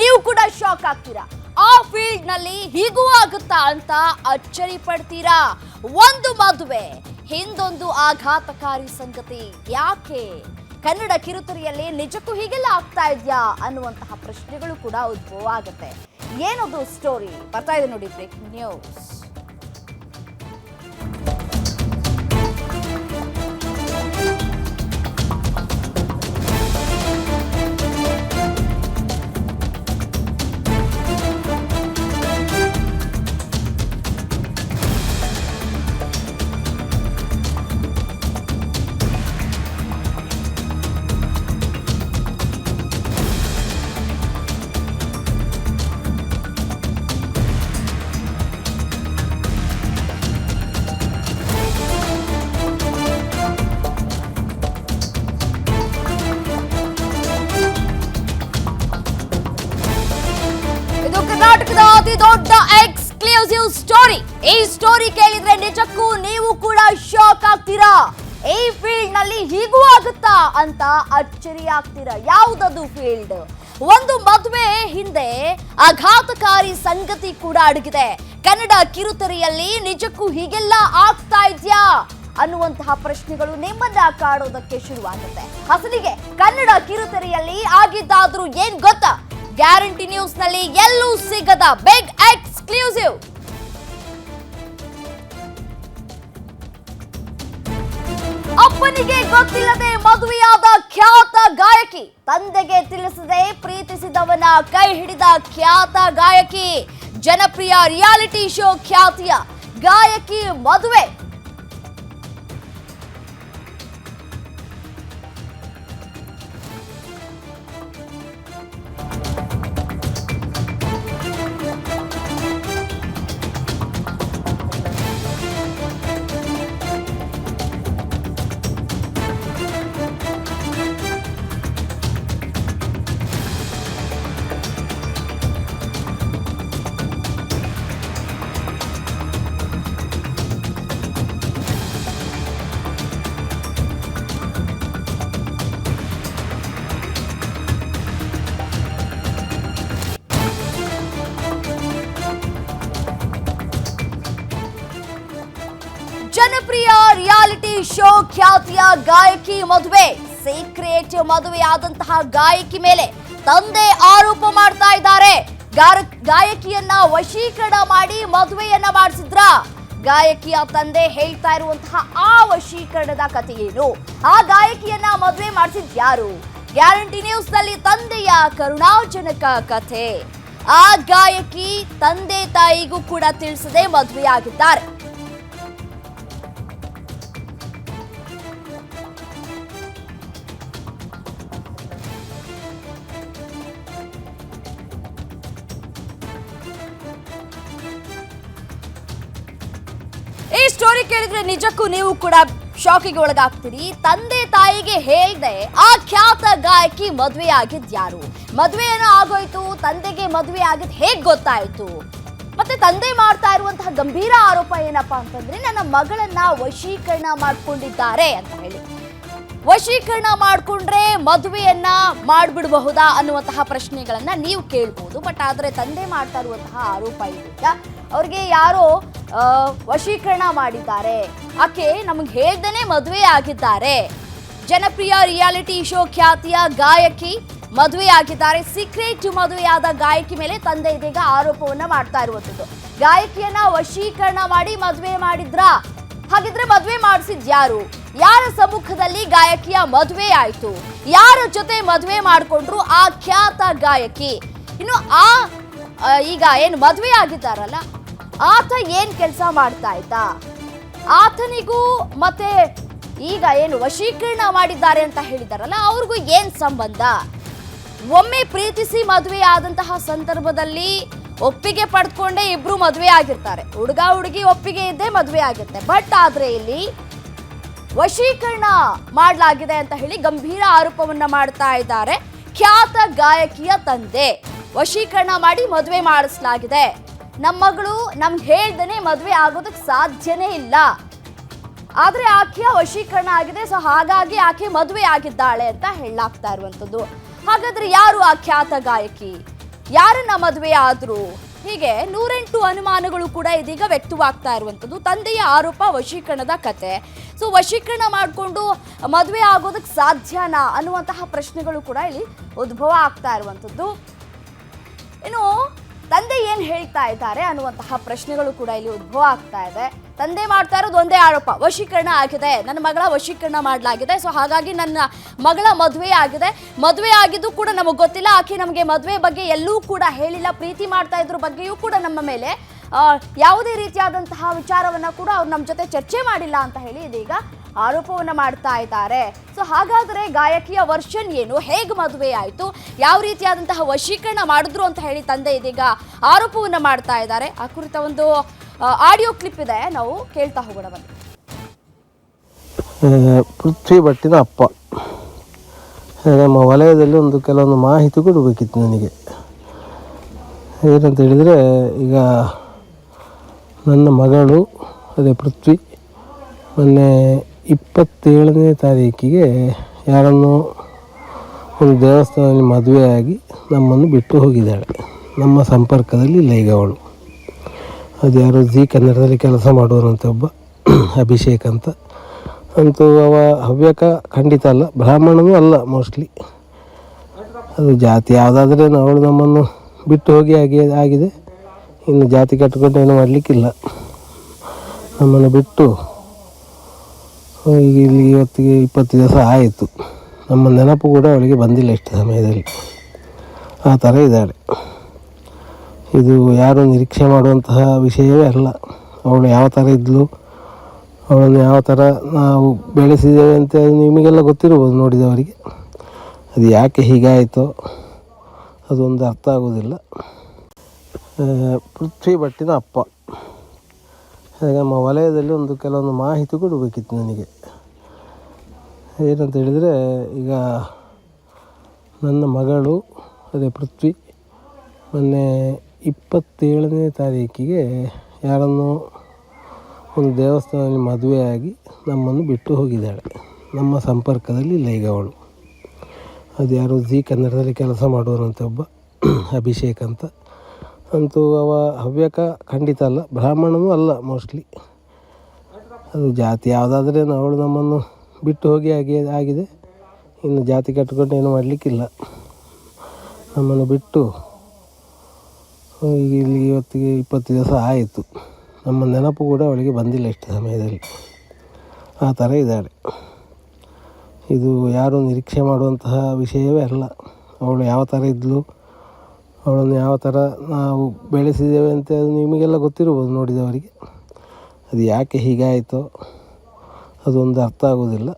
ನೀವು ಕೂಡ ಶಾಕ್ ಆಗ್ತೀರಾ? ಆ ಫೀಲ್ಡ್ನಲ್ಲಿ ಹೀಗೂ ಆಗುತ್ತಾ ಅಂತ ಅಚ್ಚರಿ ಪಡ್ತೀರಾ? ಒಂದು ಮದುವೆ, ಹಿಂದೊಂದು ಆಘಾತಕಾರಿ ಸಂಗತಿ. ಯಾಕೆ? ಕನ್ನಡ ಕಿರುತೆರೆಯಲ್ಲಿ ನಿಜಕ್ಕೂ ಹೀಗೆಲ್ಲ ಆಗ್ತಾ ಇದೆಯಾ? ಅನ್ನುವಂತಹ ಪ್ರಶ್ನೆಗಳು ಕೂಡ ಉದ್ಭವ ಆಗುತ್ತೆ. ಏನದು ಸ್ಟೋರಿ ಬರ್ತಾ ಇದೆ ನೋಡಿ ಬ್ರೇಕಿಂಗ್ ನ್ಯೂಸ್ ಈ ಸ್ಟೋರಿ ಕೇಳಿದ್ರೆ ನಿಜಕ್ಕೂ ನೀವು ಕೂಡ ಶಾಕ್ ಆಗ್ತೀರಾ? ಈ ಫೀಲ್ಡ್ನಲ್ಲಿ ಹೀಗೂ ಆಗುತ್ತಾ ಅಂತ ಅಚ್ಚರಿ ಆಗ್ತೀರಾ? ಯಾವುದದು ಫೀಲ್ಡ್ ಒಂದು ಮದುವೆ ಹಿಂದೆ ಆಘಾತಕಾರಿ ಸಂಗತಿ ಕೂಡ ಅಡಗಿದೆ. ಕನ್ನಡ ಕಿರುತೆರೆಯಲ್ಲಿ ನಿಜಕ್ಕೂ ಹೀಗೆಲ್ಲ ಆಗ್ತಾ ಇದೆಯಾ? ಅನ್ನುವಂತಹ ಪ್ರಶ್ನೆಗಳು ನಿಮ್ಮನ್ನ ಕಾಡೋದಕ್ಕೆ ಶುರುವಾಗುತ್ತೆ. ಅಸಲಿಗೆ ಕನ್ನಡ ಕಿರುತೆರೆಯಲ್ಲಿ ಆಗಿದ್ದಾದ್ರೂ ಏನ್ ಗೊತ್ತಾ? ಗ್ಯಾರಂಟಿ ನ್ಯೂಸ್ನಲ್ಲಿ ಎಲ್ಲೂ ಸಿಗದ ಬಿಗ್ ಎಕ್ಸ್ಕ್ಲೂಸಿವ್ ಅಪ್ಪನಿಗೆ ಗೊತ್ತಿಲ್ಲದೆ ಮದುವೆಯಾದ ಖ್ಯಾತ ಗಾಯಕಿ. ತಂದೆಗೆ ತಿಳಿಸದೆ ಪ್ರೀತಿಸಿದವನ ಕೈ ಹಿಡಿದ ಖ್ಯಾತ ಗಾಯಕಿ. ಜನಪ್ರಿಯ ರಿಯಾಲಿಟಿ ಶೋ ಖ್ಯಾತಿಯ ಗಾಯಕಿ ಮದುವೆ. ಶೋ ಖ್ಯಾತಿಯ ಗಾಯಕಿ ಮದುವೆ. ಸೀಕ್ರೆಟ್ ಮದುವೆಯಾದಂತಹ ಗಾಯಕಿ ಮೇಲೆ ತಂದೆ ಆರೋಪ ಮಾಡ್ತಾ ಇದ್ದಾರೆ. ಗಾಯಕಿಯನ್ನ ವಶೀಕರಣ ಮಾಡಿ ಮದುವೆಯನ್ನ ಮಾಡಿಸಿದ್ರ. ಗಾಯಕಿಯ ತಂದೆ ಹೇಳ್ತಾ ಇರುವಂತಹ ಆ ವಶೀಕರಣದ ಕಥೆ ಏನು? ಆ ಗಾಯಕಿಯನ್ನ ಮದುವೆ ಮಾಡಿಸಿದ್ ಯಾರು? ಗ್ಯಾರಂಟಿ ನ್ಯೂಸ್ನಲ್ಲಿ ತಂದೆಯ ಕರುಣಾಜನಕ ಕಥೆ. ಆ ಗಾಯಕಿ ತಂದೆ ತಾಯಿಗೂ ಕೂಡ ತಿಳಿಸದೆ ಮದುವೆಯಾಗಿದ್ದಾರೆ. ಕೇಳಿದ್ರೆ ನಿಜಕ್ಕೂ ನೀವು ಕೂಡ ಶಾಕಿಗೆ ಒಳಗಾಗ್ತೀರಿ. ತಂದೆ ತಾಯಿಗೆ ಹೇಳ್ದೆ, ಆ ಖ್ಯಾತ ಗಾಯಕಿ ಮದುವೆ ಆಗಿದ್ ಯಾರು? ಮದುವೆ ಏನೋ ಆಗೋಯ್ತು, ತಂದೆಗೆ ಮದುವೆ ಆಗಿದ್ ಹೇಗ್ ಗೊತ್ತಾಯ್ತು? ಮತ್ತೆ ತಂದೆ ಮಾಡ್ತಾ ಇರುವಂತಹ ಗಂಭೀರ ಆರೋಪ ಏನಪ್ಪಾ ಅಂತಂದ್ರೆ, ನನ್ನ ಮಗಳನ್ನ ವಶೀಕರಣ ಮಾಡ್ಕೊಂಡಿದ್ದಾರೆ ಅಂತ ಹೇಳಿ. ವಶೀಕರಣ ಮಾಡ್ಕೊಂಡ್ರೆ ಮದುವೆಯನ್ನ ಮಾಡ್ಬಿಡಬಹುದಾ ಅನ್ನುವಂತಹ ಪ್ರಶ್ನೆಗಳನ್ನ ನೀವು ಕೇಳ್ಬೋದು. ಬಟ್ ಆದ್ರೆ ತಂದೆ ಮಾಡ್ತಾ ಇರುವಂತಹ ಆರೋಪ ಇದೆಯಾ ಅವ್ರಿಗೆ ಯಾರೋ ವಶೀಕರಣ ಮಾಡಿದ್ದಾರೆ. ಆಕೆ ನಮಗೆ ಹೇಳ್ದೇನೆ ಮದುವೆ ಆಗಿದ್ದಾರೆ. ಜನಪ್ರಿಯ ರಿಯಾಲಿಟಿ ಶೋ ಖ್ಯಾತಿಯ ಗಾಯಕಿ ಮದುವೆ ಆಗಿದ್ದಾರೆ. ಸೀಕ್ರೆಟ್ ಮದುವೆಯಾದ ಗಾಯಕಿ ಮೇಲೆ ತಂದೆ ಇದೀಗ ಆರೋಪವನ್ನ ಮಾಡ್ತಾ ಇರುವಂಥದ್ದು ಗಾಯಕಿಯನ್ನ ವಶೀಕರಣ ಮಾಡಿ ಮದುವೆ ಮಾಡಿದ್ರಾ? ಹಾಗಿದ್ರೆ ಮದುವೆ ಮಾಡಿಸಿದ್ ಯಾರು? ಯಾರ ಸಮ್ಮುಖದಲ್ಲಿ ಗಾಯಕಿಯ ಮದುವೆ ಆಯ್ತು? ಯಾರ ಜೊತೆ ಮದುವೆ ಮಾಡಿಕೊಂಡ್ರು ಆ ಖ್ಯಾತ ಗಾಯಕಿ? ಇನ್ನು ಆ ಆ, ಈಗ ಏನು ಮದುವೆ ಆಗಿದ್ದಾರಲ್ಲ ಆತ ಏನ್ ಕೆಲಸ ಮಾಡ್ತಾ ಇದ್ದ? ಆತನಿಗೂ ಮತ್ತೆ ಈಗ ಏನು ವಶೀಕರಣ ಮಾಡಿದ್ದಾರೆ ಅಂತ ಹೇಳಿದಾರಲ್ಲ, ಅವ್ರಿಗೂ ಏನ್ ಸಂಬಂಧ? ಒಮ್ಮೆ ಪ್ರೀತಿಸಿ ಮದುವೆ ಆದಂತಹ ಸಂದರ್ಭದಲ್ಲಿ ಒಪ್ಪಿಗೆ ಪಡ್ಕೊಂಡೇ ಇಬ್ರು ಮದುವೆ ಆಗಿರ್ತಾರೆ. ಹುಡುಗ ಹುಡುಗಿ ಒಪ್ಪಿಗೆ ಇದ್ದೇ ಮದುವೆ ಆಗುತ್ತೆ. ಬಟ್ ಆದ್ರೆ ಇಲ್ಲಿ ವಶೀಕರಣ ಮಾಡಲಾಗಿದೆ ಅಂತ ಹೇಳಿ ಗಂಭೀರ ಆರೋಪವನ್ನ ಮಾಡ್ತಾ ಇದ್ದಾರೆ. ಖ್ಯಾತ ಗಾಯಕಿಯ ತಂದೆ. ವಶೀಕರಣ ಮಾಡಿ ಮದುವೆ ಮಾಡಿಸಲಾಗಿದೆ. ನಮ್ಮ ಮಗಳು ನಮ್ಗೆ ಹೇಳ್ದೇ ಮದುವೆ ಆಗೋದಕ್ಕೆ ಸಾಧ್ಯನೇ ಇಲ್ಲ. ಆದರೆ ಆಕೆಯ ವಶೀಕರಣ ಆಗಿದೆ ಸೊ ಹಾಗಾಗಿ ಆಕೆ ಮದುವೆ ಆಗಿದ್ದಾಳೆ ಅಂತ ಹೇಳಾಗ್ತಾ ಇರುವಂಥದ್ದು. ಹಾಗಾದರೆ ಯಾರು ಆ ಖ್ಯಾತ ಗಾಯಕಿ? ಯಾರನ್ನ ಮದುವೆ ಆದ್ರು? ಹೀಗೆ ನೂರೆಂಟು ಅನುಮಾನಗಳು ಕೂಡ ಇದೀಗ ವ್ಯಕ್ತವಾಗ್ತಾ ಇರುವಂಥದ್ದು. ತಂದೆಯ ಆರೋಪ ವಶೀಕರಣದ ಕತೆ. ಸೊ ವಶೀಕರಣ ಮಾಡಿಕೊಂಡು ಮದುವೆ ಆಗೋದಕ್ಕೆ ಸಾಧ್ಯನಾ ಅನ್ನುವಂತಹ ಪ್ರಶ್ನೆಗಳು ಕೂಡ ಇಲ್ಲಿ ಉದ್ಭವ ಆಗ್ತಾ ಇರುವಂಥದ್ದು. ಇನ್ನು ತಂದೆ ಏನ್ ಹೇಳ್ತಾ ಇದ್ದಾರೆ ಅನ್ನುವಂತಹ ಪ್ರಶ್ನೆಗಳು ಕೂಡ ಇಲ್ಲಿ ಉದ್ಭವ ಆಗ್ತಾ ಇದೆ. ತಂದೆ ಮಾಡ್ತಾ ಇರೋದು ಒಂದೇ ಆರೋಪ, ವಶೀಕರಣ ಆಗಿದೆ. ನನ್ನ ಮಗಳ ವಶೀಕರಣ ಮಾಡಲಾಗಿದೆ. ಸೊ ಹಾಗಾಗಿ ನನ್ನ ಮಗಳ ಮದುವೆ ಆಗಿದೆ. ಮದುವೆ ಆಗಿದ್ದು ಕೂಡ ನಮಗೆ ಗೊತ್ತಿಲ್ಲ. ಆಕೆ ನಮಗೆ ಮದುವೆ ಬಗ್ಗೆ ಎಲ್ಲೂ ಕೂಡ ಹೇಳಿಲ್ಲ. ಪ್ರೀತಿ ಮಾಡ್ತಾ ಇದ್ರ ಬಗ್ಗೆಯೂ ಕೂಡ ನಮ್ಮ ಮೇಲೆ ಯಾವುದೇ ರೀತಿಯಾದಂತಹ ವಿಚಾರವನ್ನು ಕೂಡ ಅವ್ರು ನಮ್ಮ ಜೊತೆ ಚರ್ಚೆ ಮಾಡಿಲ್ಲ ಅಂತ ಹೇಳಿ ಇದೀಗ ಆರೋಪವನ್ನ ಮಾಡ್ತಾ ಇದ್ದಾರೆ. ಸೊ ಹಾಗಾದ್ರೆ ಗಾಯಕಿಯ ವರ್ಷನ್ ಏನು? ಹೇಗೆ ಮದುವೆ ಆಯಿತು? ಯಾವ ರೀತಿಯಾದಂತಹ ವಶೀಕರಣ ಮಾಡಿದ್ರು ಅಂತ ಹೇಳಿ ತಂದೆ ಇದೀಗ ಆರೋಪವನ್ನ ಮಾಡ್ತಾ ಇದ್ದಾರೆ. ಆ ಕುರಿತ ಒಂದು ಆಡಿಯೋ ಕ್ಲಿಪ್ ಇದೆ. ನಾವು ಕೇಳ್ತಾ ಹೋಗೋಣ ಪೃಥ್ವಿ ಭಟ್ಟಿನ ಅಪ್ಪ. ನಮ್ಮ ವಲಯದಲ್ಲಿ ಒಂದು ಕೆಲವೊಂದು ಮಾಹಿತಿ ಕೊಡಬೇಕಿತ್ತು ನನಗೆ. ಏನಂತ ಹೇಳಿದರೆ, ಈಗ ನನ್ನ ಮಗಳು, ಅದೇ ಪೃಥ್ವಿ, ಮೊನ್ನೆ ಇಪ್ಪತ್ತೇಳನೇ ತಾರೀಕಿಗೆ ಯಾರನ್ನು ಒಂದು ದೇವಸ್ಥಾನದಲ್ಲಿ ಮದುವೆಯಾಗಿ ನಮ್ಮನ್ನು ಬಿಟ್ಟು ಹೋಗಿದ್ದಾಳೆ. ನಮ್ಮ ಸಂಪರ್ಕದಲ್ಲಿ ಇಲ್ಲ ಅವಳು ಅದು ಯಾರೋ ಜಿ ಕನ್ನಡದಲ್ಲಿ ಕೆಲಸ ಮಾಡುವಂಥ ಒಬ್ಬ ಅಭಿಷೇಕ್ ಅಂತ. ಅಂತೂ ಅವ ಹವ್ಯಕ ಖಂಡಿತ ಅಲ್ಲ, ಬ್ರಾಹ್ಮಣನೂ ಅಲ್ಲ ಮೋಸ್ಟ್ಲಿ ಅದು ಜಾತಿ ಯಾವುದಾದ್ರೆ ಅವಳು ನಮ್ಮನ್ನು ಬಿಟ್ಟು ಹೋಗಿ ಆಗಿ ಆಗಿದೆ. ಇನ್ನು ಜಾತಿ ಕಟ್ಕೊಂಡು ಏನು ಮಾಡಲಿಕ್ಕಿಲ್ಲ. ನಮ್ಮನ್ನು ಬಿಟ್ಟು ಇಲ್ಲಿ ಇವತ್ತಿಗೆ ಇಪ್ಪತ್ತು ದಿವಸ ಆಯಿತು. ನಮ್ಮ ನೆನಪು ಕೂಡ ಅವಳಿಗೆ ಬಂದಿಲ್ಲ ಇಷ್ಟು ಸಮಯದಲ್ಲಿ. ಆ ಥರ ಇದ್ದಾಳೆ. ಇದು ಯಾರು ನಿರೀಕ್ಷೆ ಮಾಡುವಂತಹ ವಿಷಯವೇ ಅಲ್ಲ. ಅವಳು ಯಾವ ಥರ ಇದ್ಲು, ಅವಳನ್ನು ಯಾವ ಥರ ನಾವು ಬೆಳೆಸಿದ್ದೇವೆ ಅಂತ ನಿಮಗೆಲ್ಲ ಗೊತ್ತಿರ್ಬೋದು ನೋಡಿದವರಿಗೆ. ಅದು ಯಾಕೆ ಹೀಗಾಯಿತೋ ಅದೊಂದು ಅರ್ಥ ಆಗೋದಿಲ್ಲ ಪೃಥ್ವಿ ಭಟ್ಟಿನ ಅಪ್ಪ. ಹಾಗೆ ನಮ್ಮ ವಲಯದಲ್ಲಿ ಒಂದು ಕೆಲವೊಂದು ಮಾಹಿತಿ ಕೊಡಬೇಕಿತ್ತು ನನಗೆ. ಏನಂತ ಹೇಳಿದರೆ, ಈಗ ನನ್ನ ಮಗಳು, ಅದೇ ಪೃಥ್ವಿ, ಮೊನ್ನೆ ಇಪ್ಪತ್ತೇಳನೇ ತಾರೀಕಿಗೆ ಯಾರನ್ನು ಒಂದು ದೇವಸ್ಥಾನದಲ್ಲಿ ಮದುವೆಯಾಗಿ ನಮ್ಮನ್ನು ಬಿಟ್ಟು ಹೋಗಿದ್ದಾಳೆ. ನಮ್ಮ ಸಂಪರ್ಕದಲ್ಲಿ ಇಲ್ಲ ಈಗ ಅವಳು. ಅದು ಯಾರು ಜಿ ಕನ್ನಡದಲ್ಲಿ ಕೆಲಸ ಮಾಡುವನಂತ ಒಬ್ಬ ಅಭಿಷೇಕ್ ಅಂತ. ಅಂತೂ ಅವ ಹವ್ಯಕ ಖಂಡಿತ ಅಲ್ಲ. ಬ್ರಾಹ್ಮಣನೂ ಅಲ್ಲ ಮೋಸ್ಟ್ಲಿ ಅದು ಜಾತಿ ಯಾವುದಾದ್ರೆ ಅವಳು ನಮ್ಮನ್ನು ಬಿಟ್ಟು ಹೋಗಿ ಆಗಿ ಆಗಿದೆ. ಇನ್ನು ಜಾತಿ ಕಟ್ಕೊಂಡು ಏನು ಮಾಡಲಿಕ್ಕಿಲ್ಲ. ನಮ್ಮನ್ನು ಬಿಟ್ಟು ಇಲ್ಲಿ ಇವತ್ತಿಗೆ ಇಪ್ಪತ್ತು ದಿವಸ ಆಯಿತು. ನಮ್ಮ ನೆನಪು ಕೂಡ ಅವಳಿಗೆ ಬಂದಿಲ್ಲ ಇಷ್ಟು ಸಮಯದಲ್ಲಿ. ಆ ಥರ ಇದ್ದಾಳೆ. ಇದು ಯಾರು ನಿರೀಕ್ಷೆ ಮಾಡುವಂತಹ ವಿಷಯವೇ ಅಲ್ಲ. ಅವಳು ಯಾವ ಥರ ಇದ್ಲು? ಅವಳನ್ನು ಯಾವ ಥರ ನಾವು ಬೆಳೆಸಿದ್ದೇವೆ ಅಂತ ನಿಮಗೆಲ್ಲ ಗೊತ್ತಿರ್ಬೋದು ನೋಡಿದವರಿಗೆ. ಅದು ಯಾಕೆ ಹೀಗಾಯಿತೋ ಅದೊಂದು ಅರ್ಥ ಆಗೋದಿಲ್ಲ.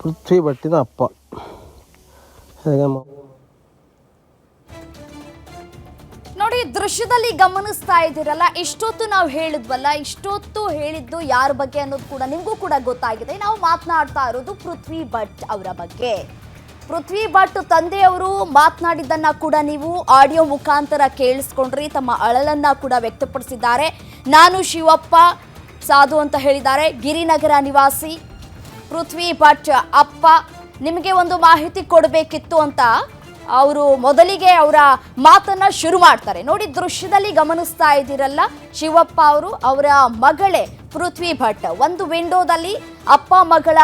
ಪೃಥ್ವಿ ಭಟ್ಟಿನ ಅಪ್ಪ. ನೋಡಿ, ದೃಶ್ಯದಲ್ಲಿ ಗಮನಿಸ್ತಾ ಇದ್ದೀರಲ್ಲ, ಇಷ್ಟೊತ್ತು ನಾವು ಹೇಳಿದ್ವಲ್ಲ, ಇಷ್ಟೊತ್ತು ಹೇಳಿದ್ದು ಯಾರ ಬಗ್ಗೆ ಅನ್ನೋದು ಕೂಡ ನಿಮಗೂ ಕೂಡ ಗೊತ್ತಾಗಿದೆ. ನಾವು ಮಾತನಾಡ್ತಾ ಇರೋದು ಪೃಥ್ವಿ ಭಟ್ ಅವರ ಬಗ್ಗೆ. ಪೃಥ್ವಿ ಭಟ್ ತಂದೆಯವರು ಮಾತನಾಡಿದ್ದನ್ನ ಕೂಡ ನೀವು ಆಡಿಯೋ ಮುಖಾಂತರ ಕೇಳಿಸ್ಕೊಂಡ್ರಿ, ತಮ್ಮ ಅಳಲನ್ನ ಕೂಡ ವ್ಯಕ್ತಪಡಿಸಿದ್ದಾರೆ. ನಾನು ಶಿವಪ್ಪ, ಸಾಧು ಅಂತ ಹೇಳಿದ್ದಾರೆ. ಗಿರಿನಗರ ನಿವಾಸಿ ಪೃಥ್ವಿ ಭಟ್ ಅಪ್ಪ, ನಿಮಗೆ ಒಂದು ಮಾಹಿತಿ ಕೊಡಬೇಕಿತ್ತು ಅಂತ ಅವರು ಮೊದಲಿಗೆ ಅವರ ಮಾತನ್ನ ಶುರು ಮಾಡ್ತಾರೆ. ನೋಡಿ, ದೃಶ್ಯದಲ್ಲಿ ಗಮನಿಸ್ತಾ ಇದ್ದೀರಲ್ಲ, ಶಿವಪ್ಪ ಅವರು ಅವರ ಮಗಳೇ ಪೃಥ್ವಿ ಭಟ್. ಒಂದು ವಿಂಡೋದಲ್ಲಿ ಅಪ್ಪ ಮಗಳ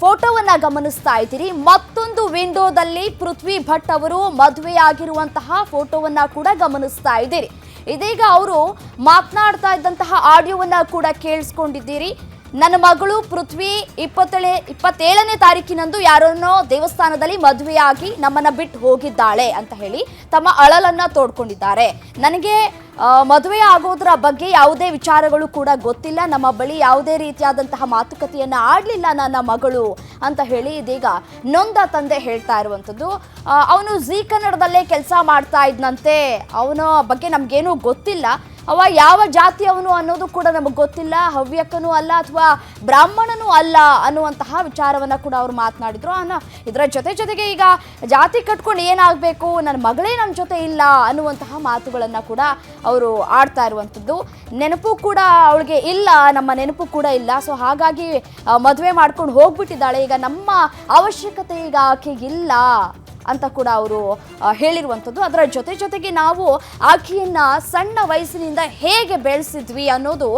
ಫೋಟೋವನ್ನ ಗಮನಿಸ್ತಾ ಇದ್ದೀರಿ. ಮತ್ತೊಂದು ವಿಂಡೋದಲ್ಲಿ ಪೃಥ್ವಿ ಭಟ್ ಅವರು ಮದುವೆಯಾಗಿರುವಂತಹ ಫೋಟೋವನ್ನ ಕೂಡ ಗಮನಿಸ್ತಾ ಇದ್ದೀರಿ. ಇದೀಗ ಅವರು ಮಾತನಾಡ್ತಾ ಇದ್ದಂತಹ ಆಡಿಯೋವನ್ನ ಕೂಡ ಕೇಳಿಸ್ಕೊಂಡಿದ್ದೀರಿ. ನನ್ನ ಮಗಳು ಪೃಥ್ವಿ ಇಪ್ಪತ್ತೇಳೆ, ಇಪ್ಪತ್ತೇಳನೇ ತಾರೀಕಿನಂದು ಯಾರನ್ನೋ ದೇವಸ್ಥಾನದಲ್ಲಿ ಮದುವೆಯಾಗಿ ನಮ್ಮನ್ನ ಬಿಟ್ಟು ಹೋಗಿದ್ದಾಳೆ ಅಂತ ಹೇಳಿ ತಮ್ಮ ಅಳಲನ್ನ ತೋಡ್ಕೊಂಡಿದ್ದಾರೆ. ನನಗೆ ಮದುವೆ ಆಗೋದ್ರ ಬಗ್ಗೆ ಯಾವುದೇ ವಿಚಾರಗಳು ಕೂಡ ಗೊತ್ತಿಲ್ಲ. ನಮ್ಮ ಬಳಿ ಯಾವುದೇ ರೀತಿಯಾದಂತಹ ಮಾತುಕತೆಯನ್ನ ಆಡಲಿಲ್ಲ ನನ್ನ ಮಗಳು ಅಂತ ಹೇಳಿ ಇದೀಗ ನೊಂದ ತಂದೆ ಹೇಳ್ತಾ ಇರುವಂಥದ್ದು. ಅವನು ಜೀ ಕನ್ನಡದಲ್ಲೇ ಕೆಲಸ ಮಾಡ್ತಾ ಇದ್ನಂತೆ. ಅವನ ಬಗ್ಗೆ ನಮಗೇನೂ ಗೊತ್ತಿಲ್ಲ. ಅವ ಯಾವ ಜಾತಿ ಅವನು ಅನ್ನೋದು ಕೂಡ ನಮಗೆ ಗೊತ್ತಿಲ್ಲ, ಹವ್ಯಕನೂ ಅಲ್ಲ ಅಥವಾ ಬ್ರಾಹ್ಮಣನೂ ಅಲ್ಲ ಅನ್ನುವಂತಹ ವಿಚಾರವನ್ನ ಕೂಡ ಅವರು ಮಾತನಾಡಿದ್ರು. ಅನ್ನ ಇದರ ಜೊತೆ ಜೊತೆಗೆ ಈಗ ಜಾತಿ ಕಟ್ಕೊಂಡು ಏನಾಗಬೇಕು ನನ್ನ ಮಗಳೇ ನಮ್ಮ ಜೊತೆ ಇಲ್ಲ ಅನ್ನುವಂತಹ ಮಾತುಗಳನ್ನು ಕೂಡ ಅವರು ಆಡ್ತಾ ಇರುವಂಥದ್ದು. ನೆನಪು ಕೂಡ ಅವಳಿಗೆ ಇಲ್ಲ, ನಮ್ಮ ನೆನಪು ಕೂಡ ಇಲ್ಲ. ಸೊ ಹಾಗಾಗಿ ಮದುವೆ ಮಾಡ್ಕೊಂಡು ಹೋಗ್ಬಿಟ್ಟಿದ್ದಾಳೆ. ಈಗ ನಮ್ಮ ಅವಶ್ಯಕತೆ ಈಗ ಆಕೆಗಿಲ್ಲ. ಅಂತ ಕೂಡ ಅವರು ಹೇಳಿರುವಂಥದ್ದು. ಅದರ ಜೊತೆ ಜೊತೆಗೆ ನಾವು ಆಕೆಯನ್ನು ಸಣ್ಣ ವಯಸ್ಸಿನಿಂದ ಹೇಗೆ ಬೆಳೆಸಿದ್ವಿ ಅನ್ನೋದು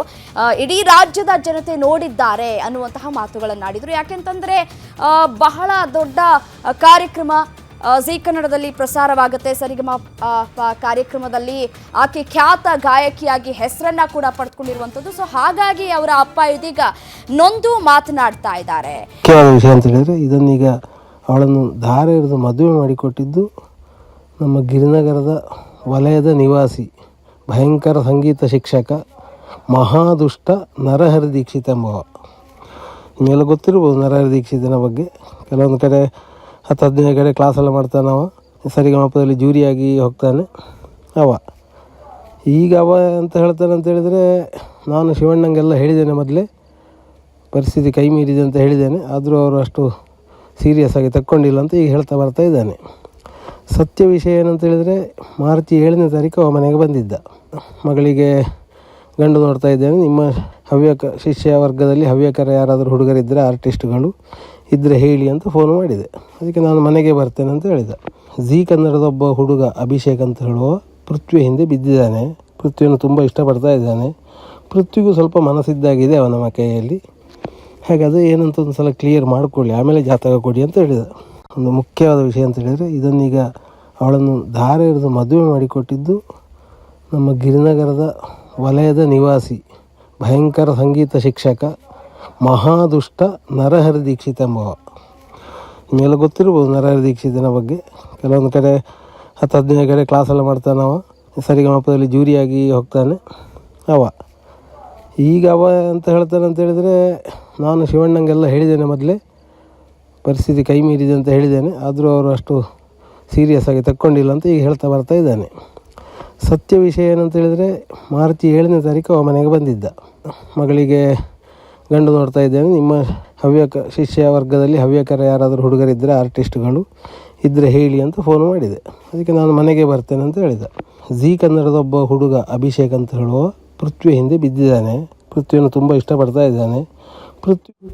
ಇಡೀ ರಾಜ್ಯದ ಜನತೆ ನೋಡಿದ್ದಾರೆ ಅನ್ನುವಂತಹ ಮಾತುಗಳನ್ನಾಡಿದ್ರು ಯಾಕೆಂತಂದ್ರೆ ಆ, ಬಹಳ ದೊಡ್ಡ ಕಾರ್ಯಕ್ರಮ ಜಿ ಕನ್ನಡದಲ್ಲಿ ಪ್ರಸಾರವಾಗುತ್ತೆ. ಸರಿಗಮ ಕಾರ್ಯಕ್ರಮದಲ್ಲಿ ಆಕೆ ಖ್ಯಾತ ಗಾಯಕಿಯಾಗಿ ಹೆಸರನ್ನ ಕೂಡ ಪಡ್ಕೊಂಡಿರುವಂಥದ್ದು. ಸೊ ಹಾಗಾಗಿ ಅವರ ಅಪ್ಪ ಇದೀಗ ನೊಂದು ಮಾತನಾಡ್ತಾ ಇದ್ದಾರೆ. ಇದನ್ನೀಗ ಅವಳನ್ನು ಧಾರೆ ಹಿಡಿದು ಮದುವೆ ಮಾಡಿಕೊಟ್ಟಿದ್ದು ನಮ್ಮ ಗಿರಿನಗರದ ವಲಯದ ನಿವಾಸಿ, ಭಯಂಕರ ಸಂಗೀತ ಶಿಕ್ಷಕ, ಮಹಾದುಷ್ಟ ನರಹರಿ ದೀಕ್ಷಿತ ಎಂಬವ. ನಿಮಗೆಲ್ಲ ಗೊತ್ತಿರ್ಬೋದು ನರಹರಿ ದೀಕ್ಷಿತನ ಬಗ್ಗೆ. ಕೆಲವೊಂದು ಕಡೆ ಹತ್ತು ಹದಿನೈದು ಕಡೆ ಕ್ಲಾಸೆಲ್ಲ ಮಾಡ್ತಾನೆ ಅವ. ಸರಿಗಮಪದಲ್ಲಿ ಜೂರಿಯಾಗಿ ಹೋಗ್ತಾನೆ ಅವ. ಈಗ ಅವ ಅಂತ ಹೇಳ್ತಾನೆ ಅಂತ ಹೇಳಿದರೆ ನಾನು ಶಿವಣ್ಣಂಗೆಲ್ಲ ಹೇಳಿದ್ದೇನೆ ಮೊದಲೇ. ಪರಿಸ್ಥಿತಿ ಕೈ ಮೀರಿದೆ ಅಂತ ಹೇಳಿದ್ದೇನೆ. ಆದರೂ ಅವರು ಅಷ್ಟು ಸೀರಿಯಸ್ ಆಗಿ ತಕ್ಕೊಂಡಿಲ್ಲ ಅಂತ ಈಗ ಹೇಳ್ತಾ ಬರ್ತಾ ಇದ್ದಾನೆ. ಸತ್ಯ ವಿಷಯ ಏನಂತ ಹೇಳಿದರೆ ಮಾರ್ಚ್ ಏಳನೇ ತಾರೀಕು ಅವ ಮನೆಗೆ ಬಂದಿದ್ದ. ಮಗಳಿಗೆ ಗಂಡು ನೋಡ್ತಾ ಇದ್ದೇನೆ. ನಿಮ್ಮ ಹವ್ಯಕ ಶಿಷ್ಯ ವರ್ಗದಲ್ಲಿ ಹವ್ಯಕರ ಯಾರಾದರೂ ಹುಡುಗರಿದ್ದರೆ ಆರ್ಟಿಸ್ಟ್ಗಳು ಇದ್ದರೆ ಹೇಳಿ ಅಂತ ಫೋನ್ ಮಾಡಿದೆ. ಅದಕ್ಕೆ ನಾನು ಮನೆಗೆ ಬರ್ತೇನೆ ಅಂತ ಹೇಳಿದ. ಝೀ ಕನ್ನಡದ ಒಬ್ಬ ಹುಡುಗ ಅಭಿಷೇಕ್ ಅಂತ ಹೇಳುವ ಪೃಥ್ವಿ ಹಿಂದೆ ಬಿದ್ದಿದ್ದಾನೆ. ಪೃಥ್ವಿಯನ್ನು ತುಂಬ ಇಷ್ಟಪಡ್ತಾ ಇದ್ದಾನೆ. ಪೃಥ್ವಿಗೂ ಸ್ವಲ್ಪ ಮನಸ್ಸಿದ್ದಾಗಿದೆ ಅವನ ಕೈಯಲ್ಲಿ ಹಾಗೆ ಅದು ಏನಂತ ಒಂದು ಸಲ ಕ್ಲಿಯರ್ ಮಾಡಿಕೊಳ್ಳಿ, ಆಮೇಲೆ ಜಾತಕ ಕೊಡಿ ಅಂತ ಹೇಳಿದ. ಒಂದು ಮುಖ್ಯವಾದ ವಿಷಯ ಅಂತ ಹೇಳಿದರೆ, ಇದನ್ನೀಗ ಅವಳನ್ನು ಧಾರೆ ಹಿಡಿದು ಮದುವೆ ಮಾಡಿಕೊಟ್ಟಿದ್ದು ನಮ್ಮ ಗಿರಿನಗರದ ವಲಯದ ನಿವಾಸಿ, ಭಯಂಕರ ಸಂಗೀತ ಶಿಕ್ಷಕ, ಮಹಾದುಷ್ಟ ನರಹರಿ ದೀಕ್ಷಿತ ಎಂಬವ. ಮೇಲೆ ಗೊತ್ತಿರ್ಬೋದು ನರಹರಿ ದೀಕ್ಷಿತನ ಬಗ್ಗೆ. ಕೆಲವೊಂದು ಕಡೆ ಹತ್ತು ಹದಿನೈದು ಕಡೆ ಕ್ಲಾಸೆಲ್ಲ ಮಾಡ್ತಾನವ. ಸರಿಗಮಪದಲ್ಲಿ ಜೂರಿಯಾಗಿ ಹೋಗ್ತಾನೆ. ಅವ. ಈಗ ಅವ ಅಂತ ಹೇಳ್ತಾನೆ ಅಂತ ಹೇಳಿದರೆ, ನಾನು ಶಿವಣ್ಣಂಗೆಲ್ಲ ಹೇಳಿದ್ದೇನೆ ಮೊದಲೇ. ಪರಿಸ್ಥಿತಿ ಕೈ ಮೀರಿದೆ ಅಂತ ಹೇಳಿದ್ದೇನೆ. ಆದರೂ ಅವರು ಅಷ್ಟು ಸೀರಿಯಸ್ ಆಗಿ ತಕ್ಕೊಂಡಿಲ್ಲ ಅಂತ ಈಗ ಹೇಳ್ತಾ ಬರ್ತಾ ಇದ್ದಾನೆ. ಸತ್ಯ ವಿಷಯ ಏನಂತ ಹೇಳಿದರೆ, ಮಾರ್ಚ್ ಏಳನೇ ತಾರೀಕು ಅವ ಮನೆಗೆ ಬಂದಿದ್ದ. ಮಗಳಿಗೆ ಗಂಡು ನೋಡ್ತಾ ಇದ್ದೇನೆ. ನಿಮ್ಮ ಹವ್ಯಕ, ಶಿಷ್ಯ ವರ್ಗದಲ್ಲಿ ಹವ್ಯಕರ ಯಾರಾದರೂ ಹುಡುಗರಿದ್ದರೆ ಆರ್ಟಿಸ್ಟ್ಗಳು ಇದ್ದರೆ ಹೇಳಿ ಅಂತ ಫೋನ್ ಮಾಡಿದೆ. ಅದಕ್ಕೆ ನಾನು ಮನೆಗೆ ಬರ್ತೇನೆ ಅಂತ ಹೇಳಿದ. ಝೀ ಕನ್ನಡದ ಒಬ್ಬ ಹುಡುಗ ಅಭಿಷೇಕ್ ಅಂತ ಹೇಳುವ ಪೃಥ್ವಿ ಹಿಂದೆ ಬಿದ್ದಿದ್ದಾನೆ. ಪೃಥ್ವಿಯನ್ನು ತುಂಬ ಇಷ್ಟಪಡ್ತಾ ಇದ್ದಾನೆ. ಪೃಥ್ವಿ